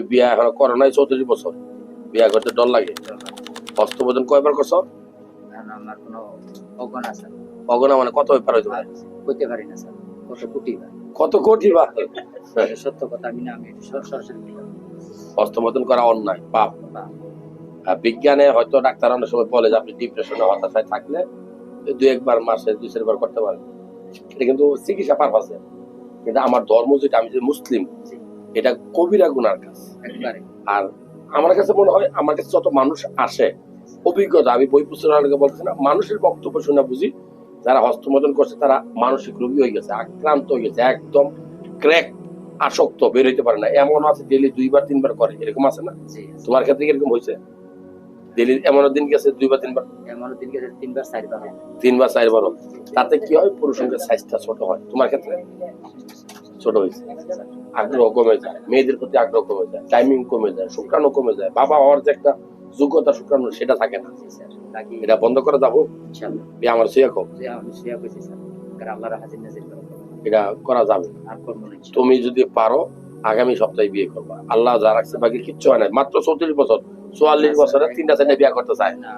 তুমি বিয়া এখন করো নাই চৌত্রিশ বছর। বিয়া করতে ডর লাগে। হস্তবোধন কয়বার করছ? আমার কোনো অজ্ঞান আছে। অগনা মানে কত ব্যাপার হইতে পারে? কইতে পারি না স্যার। কত কোটি কত কোটি বা? সত্য কথা আমি না আমি সরাসরি। করা অন্যায় পাপ। বিজ্ঞানে হয়তো ডাক্তার অনেক সময় বলে যে আপনি ডিপ্রেশনে হতাশায় থাকলে দুই একবার মাসে দুই চারবার করতে পারেন। এটা কিন্তু চিকিৎসা পারপাসে কিন্তু আমার ধর্ম যেটা আমি যে মুসলিম। এটা কবিরা গুনার কাজ। আর আমার কাছে মনে হয় আমার কাছে যত মানুষ আসে অভিজ্ঞতা আমি বই পুস্তক বলছি না মানুষের বক্তব্য শুনে বুঝি যারা হস্তমোদন করছে তারা মানসিক রোগী হয়ে গেছে আক্রান্ত হয়ে গেছে একদম ক্র্যাক আসক্ত বের হইতে পারে না। এমন আছে ডেলি দুইবার তিনবার করে এরকম আছে না? তোমার ক্ষেত্রে এরকম হয়েছে? ডেলি এমন দিন গেছে দুইবার তিনবার? এমন দিন গেছে তিনবার চারবার তিনবার চারবার তাতে কি হয় পুরুষের সাইজটা ছোট হয় তোমার ক্ষেত্রে? ছোট হয়েছে। আগ্রহ কমে যায় মেয়েদের প্রতি আগ্রহ কমে যায় টাইমিং কমে যায় শুক্রাণু কমে যায় বাবা হওয়ার যে একটা যোগ্যতা শুক্রাণু সেটা থাকে না। এটা বন্ধ করে যাব? আমার সুয়া কম। এটা করা যাবে না। তুমি যদি পারো আগামী সপ্তাহে বিয়ে করবা। আল্লাহ যা রাখছে বাকি কিচ্ছু হয় না। মাত্র চৌত্রিশ বছর চুয়াল্লিশ বছরে তিনটা চারটা বিয়ে করতে চায়। না